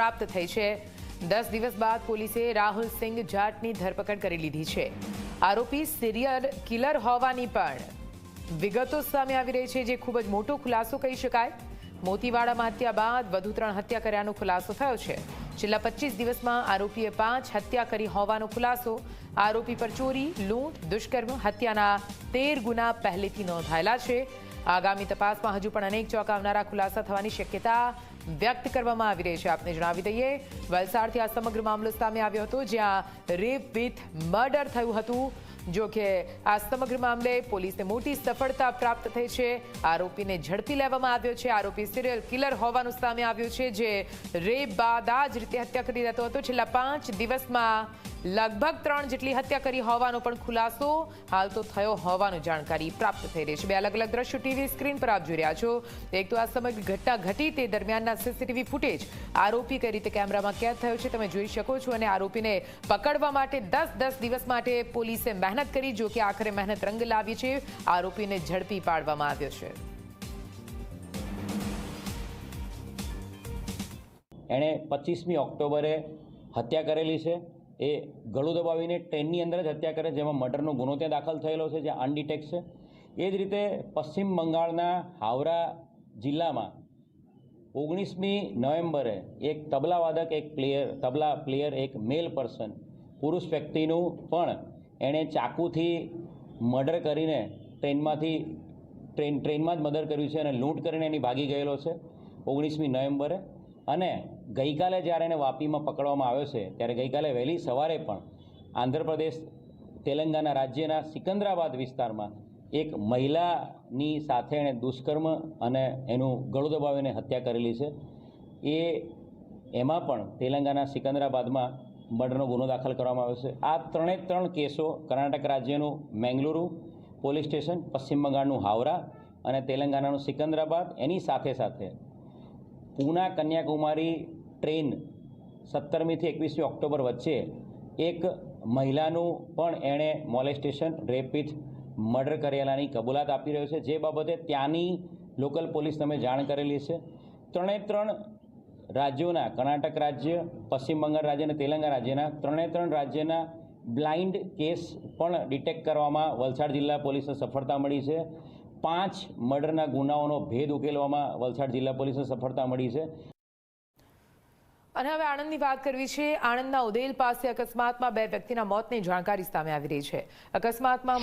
પ્રાપ્ત થઈ છે. દસ દિવસ બાદ પોલીસે રાહુલ સિંઘ જાટની ધરપકડ કરી લીધી છે. આરોપી સિરિયલ કિલર હોવાની પણ વિગતો સામે આવી રહી છે, જે ખૂબ જ મોટો ખુલાસો કહી શકાય. મોતીવાડામાં હત્યા બાદ વધુ ત્રણ હત્યા કર્યાનો ખુલાસો થયો છે. છેલ્લા પચીસ દિવસમાં આરોપીએ પાંચ હત્યા કરી હોવાનો ખુલાસો. આરોપી પર ચોરી, લૂંટ, દુષ્કર્મ, હત્યાના તેર ગુના પહેલેથી નોંધાયેલા છે. આગામી તપાસમાં હજુ પણ અનેક ચોંકાવનારા ખુલાસા થવાની શક્યતા વ્યક્ત કરવામાં આવી રહી છે. આપને જણાવી દઈએ, વલસાડથી આ સમગ્ર મામલો સામે આવ્યો હતો, જ્યાં રેપ વિથ મર્ડર થયું હતું. જો કે આ સમગ્ર મામલે પોલીસને મોટી સફળતા પ્રાપ્ત થઈ છે. આરોપીને ઝડપી લેવામાં આવ્યો છે. આરોપી સિરિયલ કિલર હોવાનું સામે આવ્યું છે, જે રેપ બાદ આ જ રીતે હત્યા કરી રહેતો હતો. છેલ્લા પાંચ દિવસમાં લગભગ ત્રણ જેટલી હત્યા કરી હોવાનો પણ ખુલાસો હાલ તો થયો હોવાનું જાણકારી પ્રાપ્ત થઈ રહી છે. બે અલગ અલગ દ્રશ્યો ટીવી સ્ક્રીન પર આપ જોઈ રહ્યા છો. એક તો આ સમગ્ર ઘટના ઘટી તે દરમિયાનના સીસીટીવી ફૂટેજ. આરોપી કઈ રીતે કેમેરામાં કેદ થયો છે તમે જોઈ શકો છો અને આરોપીને પકડવા માટે દસ દસ દિવસ માટે પોલીસે મહેનત કરી, જો કે આખરે મહેનત રંગ લાવી છે. આરોપીને ઝડપી પાડવામાં આવ્યો છે. એણે પચીસમી ઓક્ટોબરે હત્યા કરેલી છે. એ ગળું દબાવીને ટ્રેનની અંદર જ હત્યા કરે, જેમાં મર્ડરનો ગુનો ત્યાં દાખલ થયેલો છે, જે અનડિટેક્ટ છે. એ જ રીતે પશ્ચિમ બંગાળના હાવરા જિલ્લામાં ઓગણીસમી નવેમ્બરે એક તબલાવાદક, એક પ્લેયર તબલા પ્લેયર એક મેલ પર્સન, પુરુષ વ્યક્તિનું પણ એણે ચાકુથી મર્ડર કરીને ટ્રેનમાંથી, ટ્રેન, ટ્રેનમાં જ મર્ડર કર્યું છે અને લૂંટ કરીને એની ભાગી ગયેલો છે ઓગણીસમી નવેમ્બરે. અને ગઈકાલે જ્યારે એને વાપીમાં પકડવામાં આવ્યો છે, ત્યારે ગઈકાલે વહેલી સવારે પણ આંધ્રપ્રદેશ, તેલંગાના રાજ્યના સિકંદરાબાદ વિસ્તારમાં એક મહિલાની સાથે એણે દુષ્કર્મ અને એનું ગળું દબાવીને હત્યા કરેલી છે. એ એમાં પણ તેલંગાના સિકંદરાબાદમાં મર્ડરનો ગુનો દાખલ કરવામાં આવ્યો છે. આ ત્રણે ત્રણ કેસો કર્ણાટક રાજ્યનું મેંગલુરુ પોલીસ સ્ટેશન, પશ્ચિમ બંગાળનું હાવરા અને તેલંગાનાનું સિકંદરાબાદ. એની સાથે સાથે પૂના કન્યાકુમારી ટ્રેન સત્તરમીથી એકવીસમી ઓક્ટોબર વચ્ચે એક મહિલાનું પણ એણે મોલેસ્ટેશન, રેપ વિથ મર્ડર કરેલાની કબૂલાત આપી રહ્યો છે. જે બાબતે ત્યાંની લોકલ પોલીસ તમે જાણ કરેલી છે. ત્રણે ત્રણ રાજ્યોના, કર્ણાટક રાજ્ય, પશ્ચિમ બંગાળ રાજ્ય અને તેલંગાણા રાજ્યના ત્રણે ત્રણ રાજ્યના બ્લાઇન્ડ કેસ પણ ડિટેક્ટ કરવામાં વલસાડ જિલ્લા પોલીસને સફળતા મળી છે. પાંચ મર્ડરના ગુનાઓનો ભેદ ઉકેલવામાં વલસાડ જિલ્લા પોલીસને સફળતા મળી છે. અને હવે આણંદની વાત કરવી છે. આણંદના ઉદેલ પાસે અકસ્માતમાં બે વ્યક્તિના મોતની જાણકારી સામે આવી રહી છે. અકસ્માતમાં